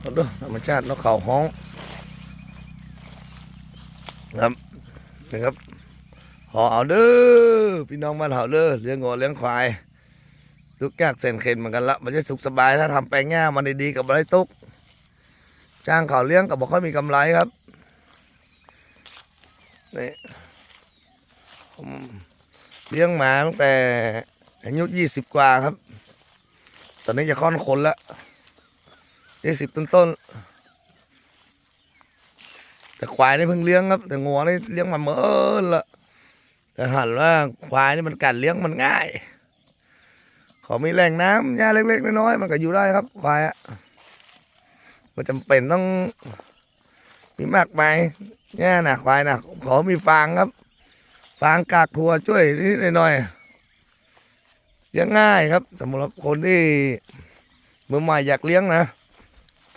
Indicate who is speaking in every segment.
Speaker 1: เอาดูธรรมชาตินกเขาห้องครับนะครับหอเอาเด้อพี่น้องบ้านเฮาเด้อเลี้ยงงัวเลี้ยงควายทุกยากเส้นเข็นเหมือนกันละมันจะสุขสบายถ้าทำแปลงง่ามันดีๆกับไรตุกจ้างเขาเลี้ยงก็บอกค่อยมีกำไรครับนี่ผมเลี้ยงหมาตั้งแต่อายุยี่สิบกว่าครับ ตอนนี้จะค่อนคนละ ยี่สิบต้นๆแต่ควายนี่เพิ่งเลี้ยงครับ แต่งัวนี่เลี้ยงมาเมื่อละแต่หันว่าควายนี่มันกัดเลี้ยงมันง่ายขอมีแหล่งน้ำหญ้าเล็ก ๆ น้อยๆมันก็อยู่ได้ครับควายอะมันจำเป็นต้อง มีมากมายแง่นะควายนะขอมีฟางครับ ฟางกากถั่วช่วยนิดหน่อยเลี้ยงง่ายครับสำหรับคนที่มือใหม่อยากเลี้ยงนะ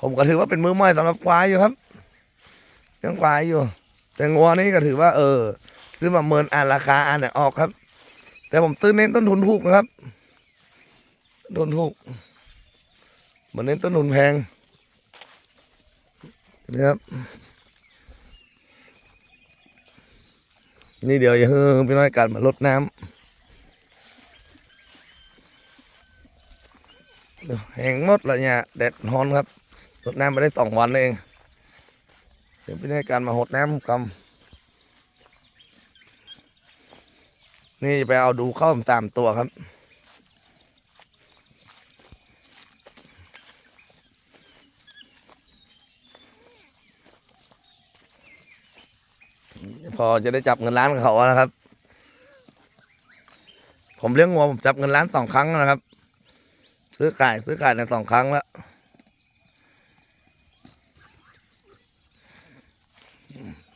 Speaker 1: ผมก็ถือว่าเป็นมือใหม่สำหรับควายอยู่ครับเลี้ยงควายอยู่ แต่งัวนี่ก็ถือว่า เออ ซื้อมาเมินอ่านราคาอ่านออกครับ แต่ผมซื้อเน้นต้นทุนถูกนะครับต้นทุนถูกเหมันเน้นต้นทุนแพงนะครับนี่เดี๋ยวอย่าเพิ่งพี่น้อยกันมาลดน้ำแห้งหมดแล้วเนี่ยแดดร้อนครับ รดน้ำไปได้สองวันเอง เดี๋ยวพี่ในการมาหดน้ำกำนี่ไปเอาดูเข้าสามตัวครับพอจะได้จับเงินล้านเขานะครับ ผมเลี้ยงงัวผมจับเงินล้านสองครั้งนะครับ ซื้อไก่ซื้อไก่ในสองครั้งแล้ว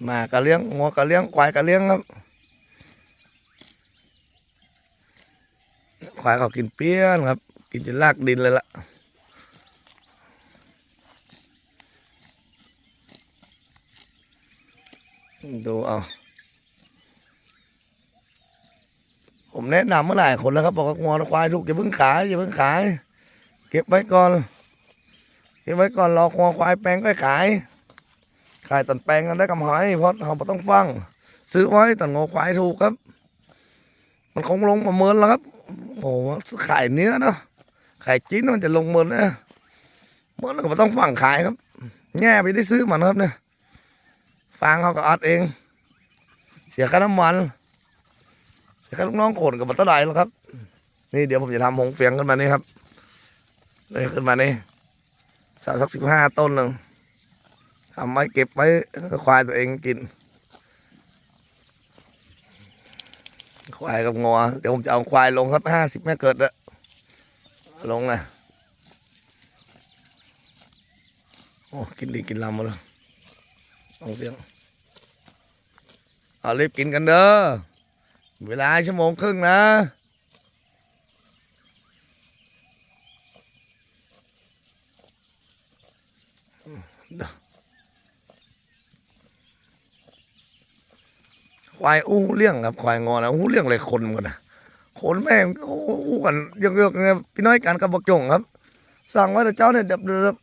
Speaker 1: มาก็เลี้ยงงัวก็เลี้ยงควายก็เลี้ยงครับควายเขากินเปี้ยนครับ กินจนลากดินเลยละดูเอาผมแนะนำเมื่อไหร่คนแล้วครับ บอกว่างัวควายถูกอย่าเพิ่งขายอย่าเพิ่งขาย เก็บไว้ก่อน เก็บไว้ก่อนรอควายควายแปลงก็ขาย ขายตอนแปลงกันได้กำไรเพราะเราไม่ต้องฟัง ซื้อไว้ตอนงอควายถูกครับ มันคงลงมาเมินแล้วครับโอ้โหขายเนื้อเนาะขายจิ้นมันจะลงเมินนะเมินก็ไม่ต้องฟังขายครับ แง่ไปได้ซื้อมันครับเนี่ยฟางเขาก็อัดเอง เสียค่าน้ำมันเสียค่าลูกน้องโขนกับบัตรไหลแล้วครับ นี่เดี๋ยวผมจะทำหงเฟียงขึ้นมานี่ครับเลยขึ้นมานี่สักสักสิบห้าต้นหนึ่ง ทำไว้เก็บไว้ควายตัวเองกิน ควายกับงัวเดี๋ยวผมจะเอาควายลงครับห้าสิบแม่เกิดละลงนะโอ้กินดีกินลำมาเลยฟังเสียงเอารีบกินกันเด้อเวลาชั่วโมงครึ่งนะ ควายอู้เลี้ยงครับควายงอนะอู้เลี้ยงเลยคนกันนะคนแม่งอู้กันเยอะๆเนี่ยพี่น้อยกันกับบกจงครับ สั่งไว้แต่เจ้าเนี่ยเดือบเดือบ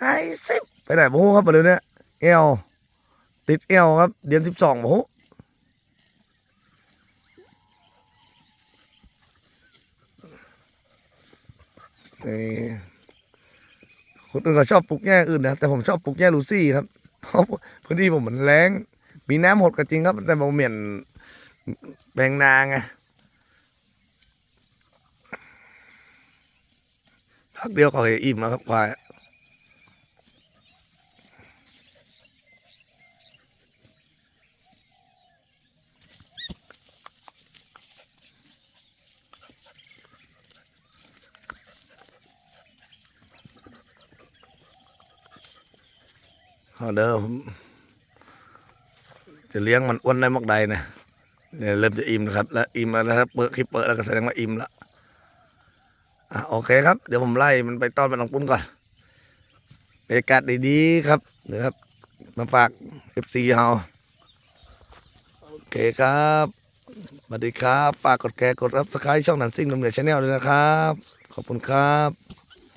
Speaker 1: ให้สิบไปไหนบ่ฮู้ครับไปเลยเนี่ยเอวติดเอวครับ เดือนสิบสองบ่ฮู้นี่คนอื่นก็ชอบปลูกแง่อื่นนะแต่ผมชอบปลูกแง่ลูซี่ครับเพราะพื้นที่ผมมันแรง มีน้ำหดก็จริงครับ แต่ผมเหม็นแปลงนาไงพักเดียวก็เห็อิ่มแล้วครับควายเอเด้อผม จะเลี้ยงมันอ้วนได้มากใดนะเนี่ยเริ่มจะอิ่มนะครับ แล้วอิ่มแล้วนะครับเปิดคลิปเปิดแล้วก็แสดงว่าอิ่มละอะโอเคครับ เดี๋ยวผมไล่มันไปต้อนมันลงปุ้นก่อนบรรยากาศดีๆครับเดี๋ยวครับ มาฝากเอฟซีเฮาโอเคครับสวัสดีครับ ฝากกดแชร์กดรับสไครต์ช่องหนันซิ่งลำเหนือชาแนลด้วยนะครับ ขอบคุณครับ